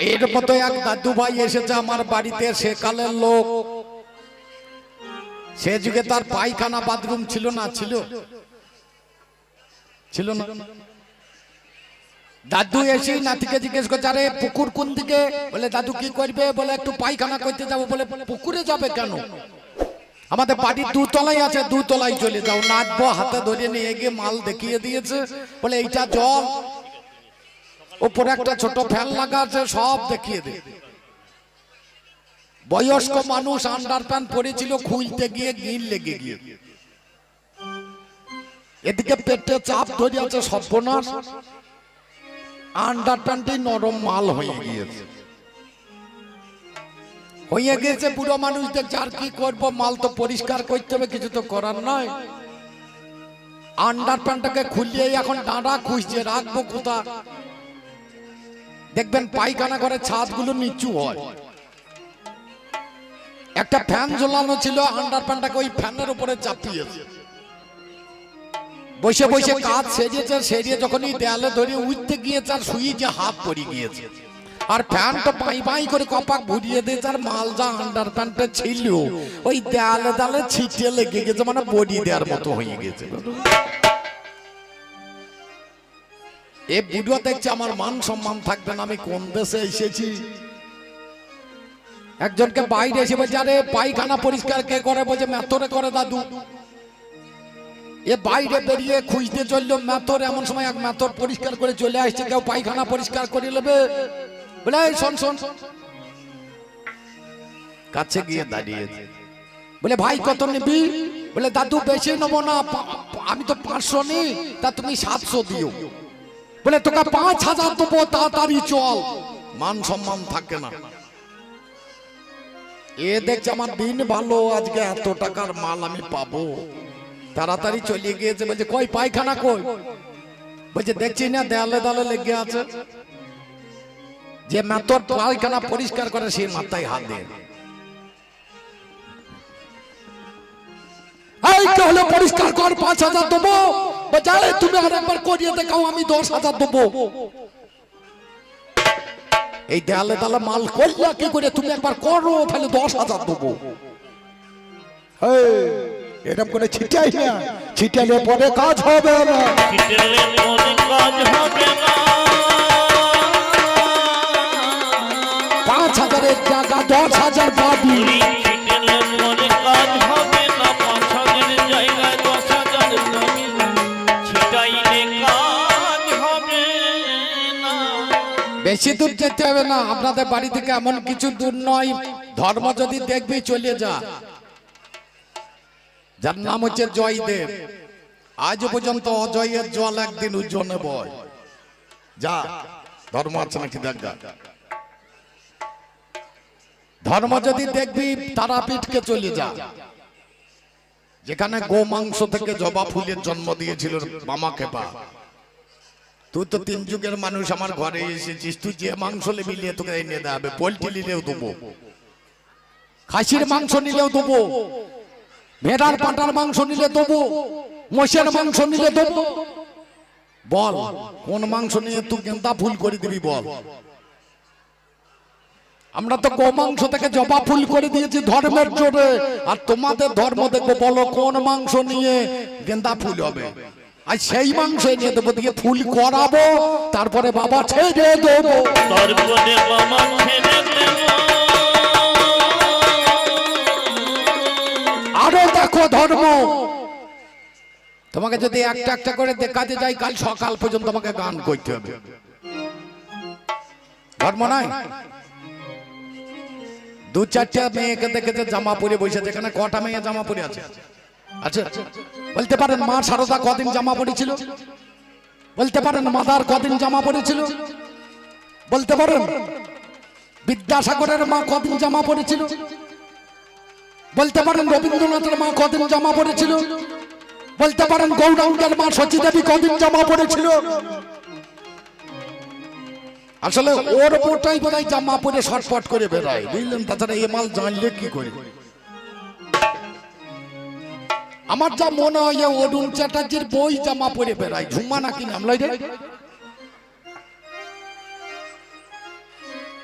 এর মতো এক দাদু ভাই এসেছে আমার বাড়িতে সেকালের লোক। সে যুগে তার পায়খানা বাথরুম ছিল না, ছিল? ছিল না। দাদু এসে নাতিকে জিজ্ঞেস করছে, আরে, পুকুর কোন দিকে? বলে, দাদু কি করবে? বলে, একটু পায়খানা করতে যাব। বলে, পুকুরে যাবে কেন? আমাদের বাড়ির দুতলাই আছে দুতলাই চলে যাও। নাচবো, হাতে ধরে নিয়ে গিয়ে মাল দেখিয়ে দিয়েছে। বলে, এইটা জল। উপরে একটা ছোট ফ্যান লাগা আছে সব দেখিয়ে দে। বয়স্ক মানুষ আন্ডার প্যান্ট পরেছিল খুলতে গিয়ে গিল লেগে গিয়ে এদিকে পেটে চাপ ধরে আছে সর্বনাশ। আন্ডার প্যান্টই নরম মাল হয়ে গিয়েছে। হয়ে গেছে বুড়ো মানুষ দেখছে আর কি করব মাল তো পরিষ্কার করতে হবে কিছু তো করার নয়। আন্ডার প্যান্টটাকে খুলিয়ে এখন ডাঁড়া খুঁজছে রাখব কোথা দেখবেন পায়খানা করে ছাদগুলো নিচু হয়। একটা ফ্যান ঝোলানো ছিল আন্ডার প্যান্টটাকে ওই ফ্যানের উপরে চাপিয়েছে। বসে বসে কাজ সেজেছে সেরিয়ে যখনই দেয়ালে ধরে উঠতে গিয়েছে আর সুইচে হাত পড়ে গিয়েছে। আর ফ্যান তো পাই পাই করে কপাক ঘুরিয়ে দিয়েছে আর মাল যা আন্ডার প্যান্টে ছিল ওই দেয়ালে দেয়ালে ছিটিয়ে লেগে গেছে মানে বডি দেওয়ার মতো হয়ে গেছে। এ বুড়ো দেখছে আমার মান সম্মান থাকবে না, আমি কোন দেশে এসেছি? একজনকে বাইরে এসে বলছে, আরে, পায়খানা পরিষ্কার কে করে? বলছে মেতরে করে দাদু। এ বাইরে বেরিয়ে খুঁজতে চলল, মেথর এমন সময় এক মেথর পরিষ্কার করে চলে আসছে, কেউ পায়খানা পরিষ্কার করে নেবে। বলে শোন শোন। কাছে গিয়ে দাঁড়িয়েছে বলে, ভাই, কত নিবি? বলে, দাদু, বেশি নেব না আমি তো পাঁচশো নি, তা তুমি সাতশো দিও। বলে, তোকে পাঁচ হাজার দেবো, তাড়াতাড়ি চল। মান সম্মান থাকে না। এ দেখছে আমার দিন ভালো, আজকে এত টাকার মাল আমি পাবো। তাড়াতাড়ি চলে গিয়েছে, বলছে, কই, পায়খানা কই? বলছে, দেখছি না, দেয়ালে দেয়ালে লেগে আছে। যে মাতর পায়খানা পরিষ্কার করে, সেই মাথায় হাত দিয়ে। এই তাহলে পরিষ্কার কর, পাঁচ হাজার দেবো। "আরে, তুমি আর একবার করিয়ে দেখাও আমি দশ হাজার দেবো। এই দেয়ালে দেয়ালে মাল করলা কি করে? তুমি একবার করো তাহলে দশ হাজার দেবো। এই, এরকম করে ছিটাই না। ছিটালে পরে কাজ হবে না। ছিটালে পরে কাজ হবে না। বেশি দূর যেতে হবে না, আপনাদের বাড়ি থেকে এমন কিছু দূর নয়। ধর্ম যদি দেখবি, চলে যা। যার নাম হচ্ছে জয়দেব। আজ পর্যন্ত অজয়ের জল একদিন উজ্জ্বলে বয়। যা, ধর্ম আছে নাকি দেখ ধর্ম যদি দেখবি, তারাপীঠকে চলে যা। যেখানে গো মাংস থেকে জবা ফুলের জন্ম দিয়েছিল মামা খেপা তুই তো তিন যুগের মানুষ, আমার ঘরে এসেছিস। তুই যে মাংস নিয়ে তোকে এনে দেওয়া হবে। পোলট্রি নিলেও দেবো। খাসির মাংস নিলেও দেবো। ভেড়ার পাটার মাংস নিলে দেবো। মোষের মাংস নিলে দেবো। বল, কোন মাংস নিয়ে তুই গেন্দা ফুল করে দিবি বল। আমরা তো গো মাংস থেকে জবা ফুল করে দিয়েছি ধর্মের জোরে। আর তোমাদের ধর্ম দেখব বলো, কোন মাংস নিয়ে গেন্দা ফুল হবে? আর সেই মাংস নিয়ে দেবো দিয়ে ফুল করাবো তারপরে বাবা ছেড়ে দেবো। তারপরে বাবা ছেড়ে দেব। আরও দেখো ধর্ম। তোমাকে যদি একটা একটা করে দেখাতে যাই কাল সকাল পর্যন্ত তোমাকে গান করতে হবে। ধর্ম নাই দু চারটা মেয়েকে দেখেছে জামা পরে বসে যেখানে কটা মেয়ে জামা পরে আছে? আচ্ছা বলতে পারেন মা সারদা কদিন জামা পরেছিল বলতে পারেন মাদার কদিন জামা পরেছিল বলতে পারেন বিদ্যাসাগরের মা কদিন জামা পরেছিল বলতে পারেন রবীন্দ্রনাথের মা কদিন জামা পড়েছিল? বলতে পারেন গৌরাঙ্গের মা সচী দেবী কদিন জামা পড়েছিল? আসলে ওর বোটাই বোধহয় জামা পরে শটপট করে বেড়ায় বুঝলেন? তাছাড়া এ মাল জানলে কি করে? আমার যা মনে হয় অরুণ চ্যাটার্জির বই জামা পরে বেড়ায়। ঝুমা নাকি নাম রে?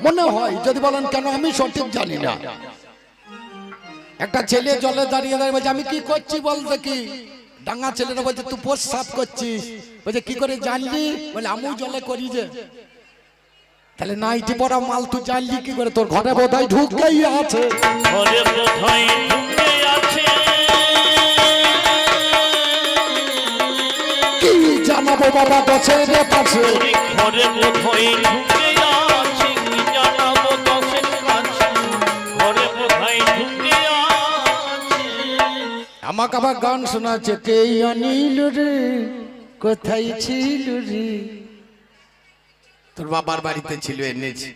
মনে হয়, যদি বলেন কেন আমি সঠিক জানি না। একটা ছেলে জলে দাঁড়িয়ে দাঁড়িয়ে বলছে, আমি কি করছি বলতে কি ডাঙ্গা ছেলেরা বলছে, তুই পোষ সাফ করছিস। বলছে, কি করে জানলি? বলে, আমিও জলে করি যে। তাহলে নাইটি পরা মাল তুই জানলি কি করে? তোর ঘরে বোধহয় ঢুকেই আছে। ঘরে কোথায় ঢুকে আছে। জানাব বাবা পাশে বোধহয় ঢুকে আছে আমাকে আবার গান শোনাচ্ছে, কে অনিল রে? কোথায় ছিল রে? তোর বাবার বাড়িতে ছিল এনেছি।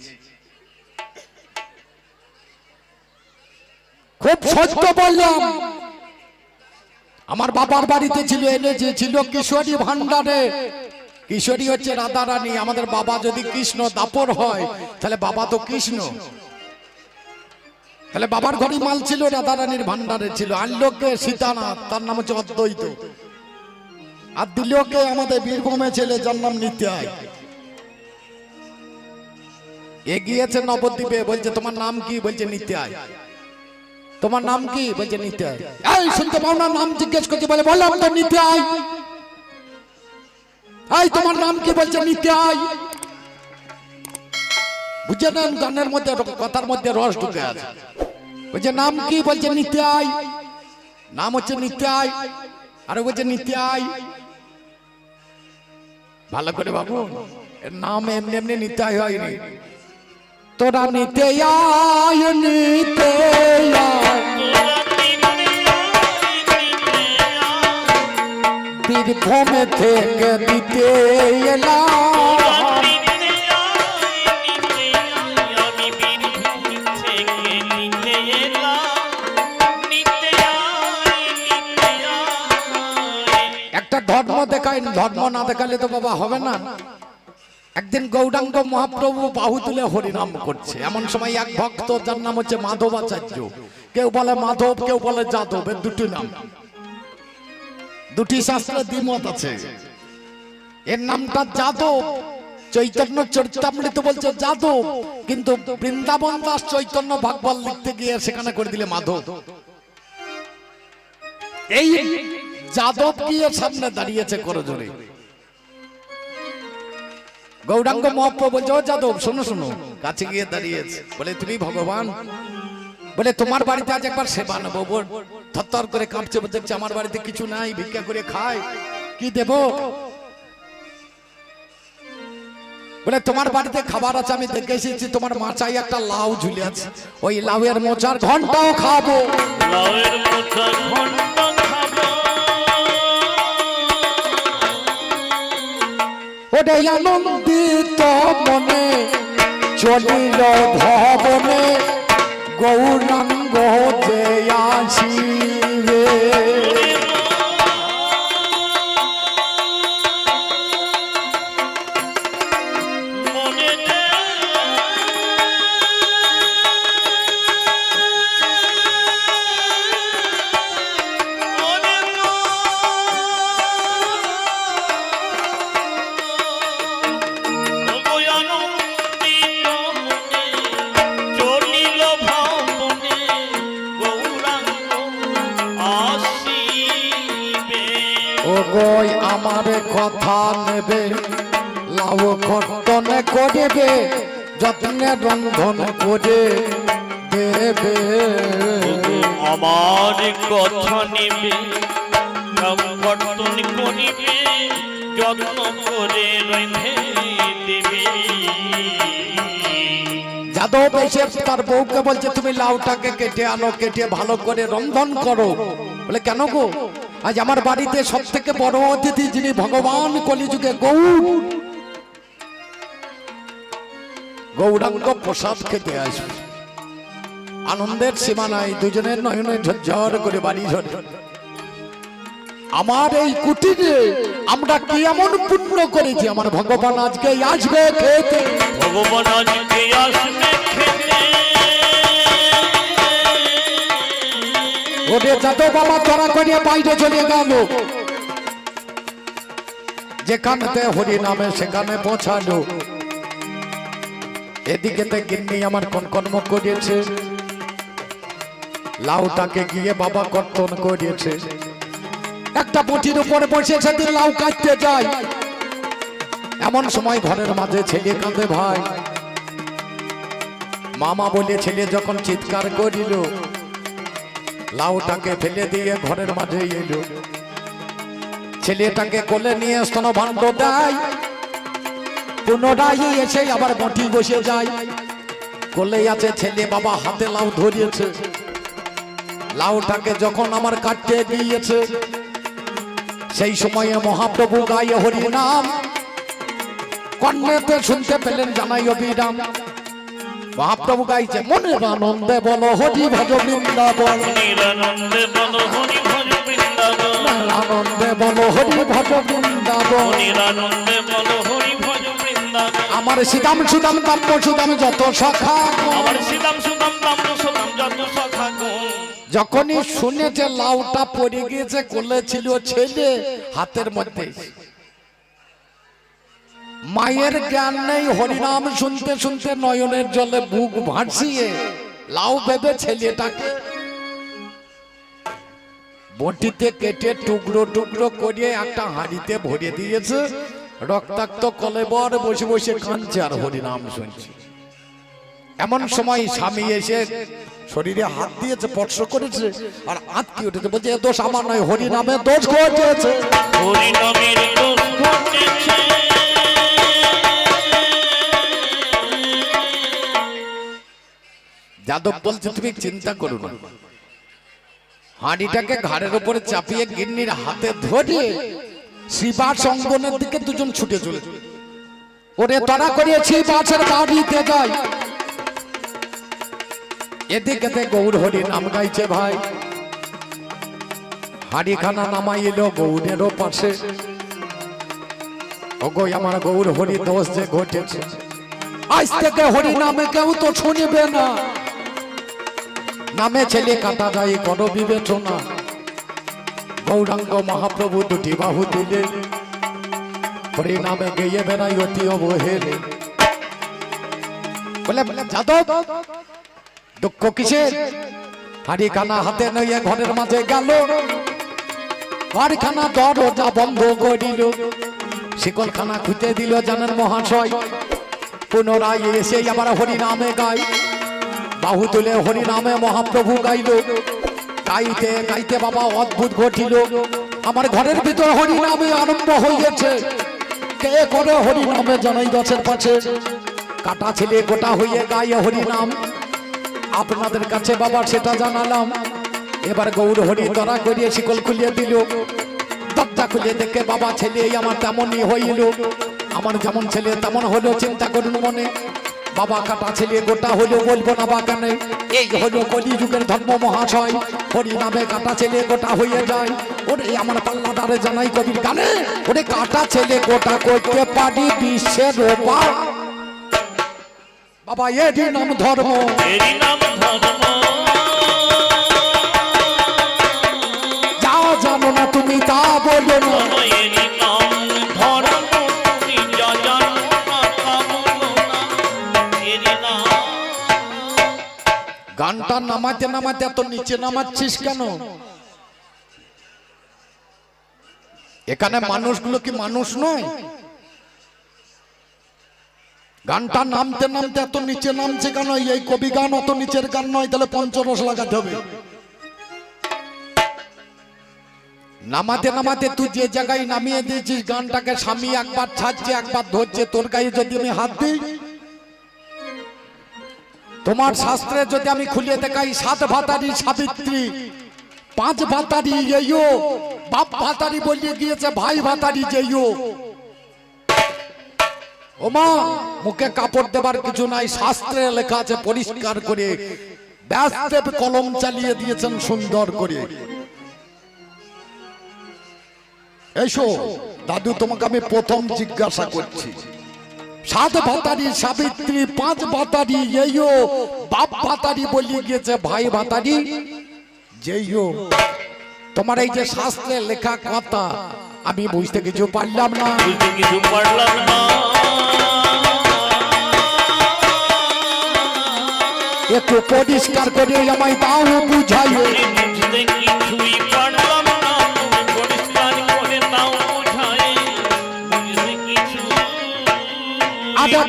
খুব সত্য বললাম। আমার বাবার বাড়িতে ছিল এনেছে ছিল কিশোরী ভান্ডারে কিশোরী হচ্ছে রাধা রানী আমাদের বাবা যদি কৃষ্ণ দাপর হয়, তাহলে বাবা তো কৃষ্ণ। তাহলে বাবার ঘরে মাল ছিল রাধা রানীর ভান্ডারে ছিল আনলোকে সীতানাথ, তার নাম হচ্ছে অদ্বৈত। আর দিলোকে আমাদের বীরভূমে ছেলে, যার নাম নিত্যায়। এগিয়েছে নবদ্বীপে, বলছে, তোমার নাম কি? বলছে, নিত্যায়। তোমার নাম কি? বলছে নিত্যায় এই শুনতে পাও না নাম জিজ্ঞেস করছে বলে বললাম তো নিত্যায় এই তোমার নাম কি? বলছে নিত্যায় বুঝে নেন গানের মধ্যে কথার মধ্যে রস ঢুকে আছে। বলছে নাম কি? বলছে নিত্যায় নাম হচ্ছে নিত্যায় আরে বলছে নিত্যায় ভালো করে বাবু এর নাম এমনি এমনি নিত্যায় হয়নি। তোরা নিতে আয়, নিতে থেকে দিতে। একটা ধর্ম দেখায় ধর্ম না দেখালে তো বাবা হবে না একদিন গৌরাঙ্গ মহাপ্রভু বাহু তুলে হরিনাম করছে। এমন সময় এক ভক্ত, যার নাম হচ্ছে মাধবাচার্য, কেউ বলে মাধব, কেউ বলে যাদব, এর দুটি নাম। দুটি শাস্ত্রে দ্বিমত আছে। এর নামটা যাদব। চৈতন্য চরিতামৃত বলছে যাদব, কিন্তু বৃন্দাবন দাস চৈতন্য ভাগবত লিখতে গিয়ে সেখানে করে দিলে মাধব। এই যাদব গিয়ে সামনে দাঁড়িয়েছে করজোরে গৌরাঙ্গ মহাপ্রভু বলছে ও যাদব শোনো শোনো কাছে গিয়ে দাঁড়িয়েছে। বলে তুমি ভগবান? বলে তোমার বাড়িতে আজ একবার সেবা নেব থরথর করে কাঁপছে দেখছে আমার বাড়িতে কিছু নাই ভিক্ষা করে খায় কি দেব? বলে তোমার বাড়িতে খাবার আছে আমি দেখে এসেছি তোমার মাচাই একটা লাউ ঝুলে আছে। ওই লাউয়ের মোচার ঘন্টাও খাব। লাউয়ের মোটা ঘণ্টা ওরে আনন্দিত মনে চলিল ভবনে গৌরাঙ্গ যে নেবে লাউ কর্তন করিবে যত্নে রন্ধন করে দেবে। আমার কথা নেবে কর্তন করিবে যত্ন করে রেঁধে দেবে। যাদব এসে তার বউকে বলছে তুমি লাউটাকে কেটে আনো কেটে ভালো করে রন্ধন করো। বলে কেন গো? আজ আমার বাড়িতে সব থেকে বড় অতিথি যিনি ভগবান কলিযুগে গৌর গৌরাঙ্গ প্রসাদ খেতে আসবে। আনন্দের সীমা নাই দুজনের নয়নে ঝরঝর করে বাড়ি ঝরে। আমার এই কুটিরে আমরা কি এমন পুণ্য করেছি? আমার ভগবান আজকে আসবে খেতে। ভগবান আজকে আসবে খেতে। যাদব বাবা তোরা করে বাইরে গেল। হরি নামে সেখানে পৌঁছালো। গিন্নি আমার কোন কর্ম করিয়েছে। লাউটাকে গিয়ে বাবা কর্তন করিয়েছে। একটা বটির উপরে বসে সেদিন লাউ কাটতে যায়। এমন সময় ঘরের মাঝে ছেলে কাঁদে ভাই। মামা বলে ছেলে যখন চিৎকার করিল লাউটাকে ফেলে দিয়ে ঘরের মাঝে এলো। ছেলেটাকে কোলে নিয়ে স্তনভাণ্ড দেয়। পুনরায় এসে আবার বটি বসে যায়। কোলে আছে ছেলে বাবা, হাতে লাউ ধরিয়েছে। লাউটাকে যখন আমার কাটতে দিয়েছে, সেই সময়ে মহাপ্রভু গায়ে হরি নাম কর্ণেতে শুনতে পেলেন জানাই অবিরাম মহাপ্রভু গাইছে মনের আনন্দে বলো হরি ভজ বৃন্দাবন। নিরানন্দে বল হরি ভজ বৃন্দাবন। আনন্দে বলো হরি ভজ বৃন্দাবন। নিরানন্দে বল হরি ভজ বৃন্দাবন। আমার সীতাম সুদাম কাম্য সুদাম যত সখা আমার সীতাম সুদাম তাম্র সুদাম যত সখা যখনই শুনেছে লাউটা পড়ে গিয়েছে কোলে ছিল ছেলে হাতের মধ্যে। মায়ের জ্ঞান নেই, হরিনাম শুনতে শুনতে নয়নের জলে বুক ভাসিয়ে লাউ ভেবে ছেলেটাকে। বটিতে কেটে টুকরো টুকরো করে একটা হাঁড়িতে ভরে দিয়েছে। রক্তাক্ত কলেবর বসে বসে কাঁদছে আর হরিনাম শুনছে। এমন সময় স্বামী এসে শরীরে হাত দিয়েছে, স্পর্শ করেছে আর আত্মি উঠেছে। বলছে দোষ আমার নয় হরি নামে দোষ ঘটেছে। হরি নামের দোষ ঘটেছে। যাদব বলছে, তুমি চিন্তা করো না। হাঁড়িটাকে ঘাড়ের উপরে চাপিয়ে গিন্নির হাতে ধরে শিবাস অঙ্গনের দিকে দুজন ছুটে চলে। ওরে তারা করিয়েছি বাছের বাড়িতে যাই। এদিকে গৌর হরি নাম গাইছে ভাই। হাড়িখানা নামাই এলো গৌরেরও পাশে। ওগো, আমার গৌর হরি দোষ যে ঘটেছে। আজ থেকে হরি নামে কেউ তো শুনিবে না। নামে ছেলে কাটা যায় কর বিবেচনা গৌরাঙ্গ মহাপ্রভু দুটি বাহু হরি নামে গেয়ে বেড়াই অতি অবহেলে। বলে বলে, যাদব, দুঃখ কিসের? হাড়িখানা হাতে নইয়ে ঘরের মাঝে গেল। ঘরখানা দরজা বন্ধ করিল। শিকলখানা খুঁজে দিল জানেন মহাশয়। পুনরায় এসে আবার হরি নামে গাই বাহু তুলে হরি নামে মহাপ্রভু গাইল। গাইতে গাইতে বাবা অদ্ভুত ঘটিল। আমার ঘরের ভিতর হরি নামে আরম্ভ হইয়াছে। কে করে হরি নামে জানাই গাছের পাশে কাটা ছেলে গোটা হইয়ে গায়ে হরি নাম আপনাদের কাছে বাবা সেটা জানালাম। এবার গৌর হরি তরা করিয়ে শিকল খুলিয়ে দিল। দরজা খুলে দেখে বাবা ছেলে আমার তেমনই হইল। আমার যেমন ছেলে তেমন হলো চিন্তা করুন মনে। বাবা কাটা ছেলে গোটা হলো বলব না বা কেন এই হলো কলি যুগের ধর্ম মহাশয়। হরি নামে কাটা ছেলে গোটা হয়ে যায়। ওরে আমার পাল্লাদারে জানাই কবির গানে। ওরে কাটা ছেলে গোটা করতে পারি বিশ্বের ওপার। বাবা এরই নাম ধর্ম। এরি নাম ধর্ম। যা জানো না তুমি তা বলো না। গানটা নামাতে নামাতে এত নিচে নামাচ্ছিস কেন? এখানে মানুষগুলো কি মানুষ নয়? গানটা নামতে নামতে এত নিচে নামছে কেন? এই কবি গান অত নিচের গান নয় তাহলে পঞ্চরস লাগাতে হবে। নামাতে নামাতে তুই যে জায়গায় নামিয়ে দিয়েছিস গানটাকে স্বামী একবার ছাড়ছে একবার ধরছে তোর গায়ে যদি আমি হাত দিই তোমার শাস্ত্রে যদি আমি খুলিয়ে দেখাই, সাত ভাতারি সাবিত্রী, পাঁচ ভাতারি এইও বাপ ভাতারি বলিয়ে গিয়েছে, ভাই ভাতারি যেইও ওমা, মুখে কাপড় দেবার কিছু নাই, শাস্ত্রে লেখা আছে পরিষ্কার করে, ব্যাসদেব কলম চালিয়ে দিয়েছেন সুন্দর করে। এসো, দাদু তোমাকে আমি প্রথম জিজ্ঞাসা করছি। সাত ভাতারি সাবিত্রী পাঁচ ভাতারি এইও বাপ ভাতারি বলিয়ে গিয়েছে ভাই ভাতারি। যেইও তোমার এই যে শাস্ত্রে লেখা কথা আমি বুঝতে কিছু পারলাম না। বুঝতে কিছু পারলাম না। একটু পরিষ্কার করে আমায় দাও বুঝাইয়ে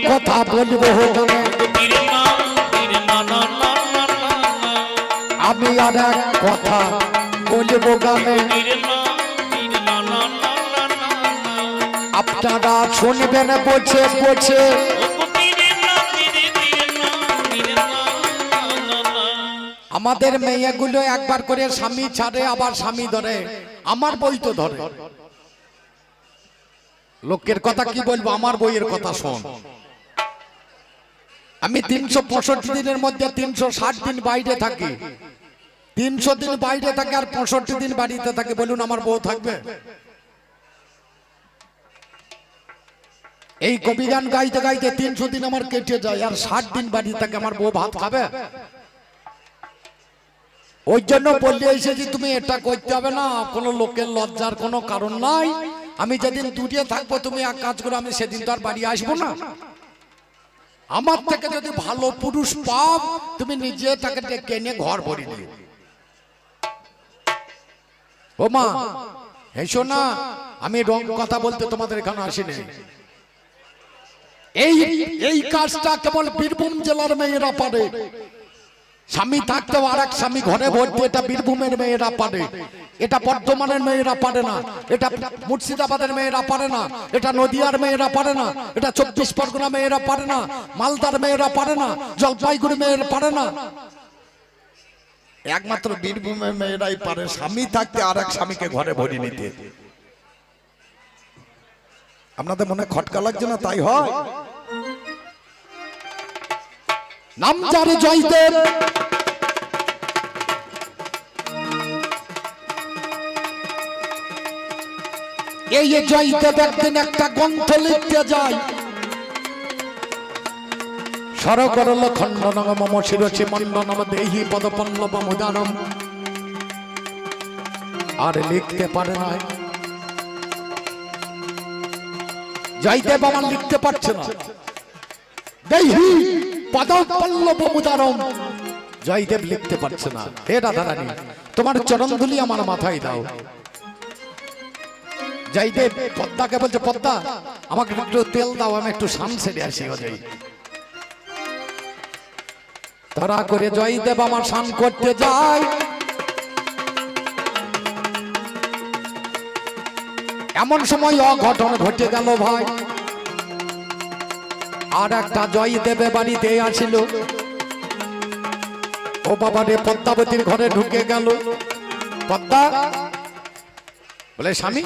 কথা বলব। আমি আর এক কথা বলব গানে। আপনারা শুনবেন, বলছে বলছে। আমাদের মেয়েগুলো একবার করে স্বামী ছাড়ে, আবার স্বামী ধরে। আমার বই তো ধরে। লোকের কথা কি বলব? আমার বইয়ের কথা শোন। আমি তিনশো পঁয়ষট্টি দিনের মধ্যে তিনশো ষাট দিন বাইরে থাকি। তিনশো দিন বাইরে থাকে আর পঁয়ষট্টি দিন বাড়িতে থাকে বলুন আমার বউ থাকবে। এই কবি গান গাইতে গাইতে তিনশো দিন আমার কেটে যায় আর ষাট দিন বাড়ি থাকে আমার বউ ভাত খাবে। ওই জন্য বললে এসেছি তুমি এটা করতে হবে না। কোনো লোকের লজ্জার কোনো কারণ নাই। আমি যেদিন দূরে থাকব তুমি এক কাজ করো আমি সেদিন তো আর বাড়ি আসব না। আমার থেকে যদি ভালো পুরুষ পাও তুমি নিজে তাকে ডেকে নিয়ে ঘর ভরি দিও ও মা এসো না আমি রং কথা বলতে তোমাদের এখানে আসিনি। এই এই কাজটা কেবল বীরভূম জেলার মেয়েরা পারে। স্বামী থাকতেও আর এক স্বামী ঘরে ভর্তি এটা বীরভূমের মেয়েরা পারে। এটা বর্ধমানের মেয়েরা পারে না। এটা মুর্শিদাবাদের মেয়েরা পারে না। এটা নদিয়ার মেয়েরা পারে না। এটা চব্বিশ পরগনা মেয়েরা পারে না। মালদার মেয়েরা পারে না। জলপাইগুড়ি মেয়েরা পারে না। একমাত্র বীরভূমের মেয়েরাই পারে। স্বামী থাকতে আর এক স্বামীকে ঘরে ভরি নিতে। আপনাদের মনে খটকা লাগছে না? তাই হয়? নাম যার জয়দেব এই যে জয়দেব একদিন একটা গ্রন্থ লিখতে যায় সরকরল খণ্ডন মম শিরসি মণ্ডনম দেহি পদপল্লব মুদানম। আর লিখতে পারে না। জয়দেব আমার লিখতে পারছে না। দেহি। জয়দেব লিখতে পারছে না। হে রাধারানী, তোমার চরণধুলি আমার মাথায় দাও। জয়দেব, পদ্মাকে বলছে, পদ্মা, আমাকে একটু তেল দাও, আমি একটু শান সেরে আসি অজয় তারা করে জয়দেব আমার শান করতে যায়। এমন সময় অঘটন ঘটে গেল ভাই। আর একটা জয়দেবে বাড়িতে আসিল। ও বাবা রে পদ্মাবতীর ঘরে ঢুকে গেল। পদ্মা? বলে স্বামী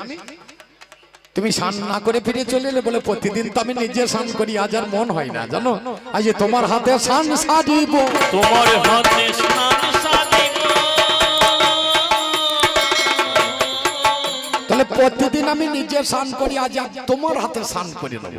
তুমি স্নান না করে ফিরে চলে এলে বলে প্রতিদিন তো আমি নিজে স্নান করি আজ আর মন হয় না জানো? আজ তোমার হাতে স্নান সারিব। তোমার হাতে স্নান সাজিব তাহলে প্রতিদিন আমি নিজে স্নান করি আজ আর তোমার হাতে স্নান করে নেব।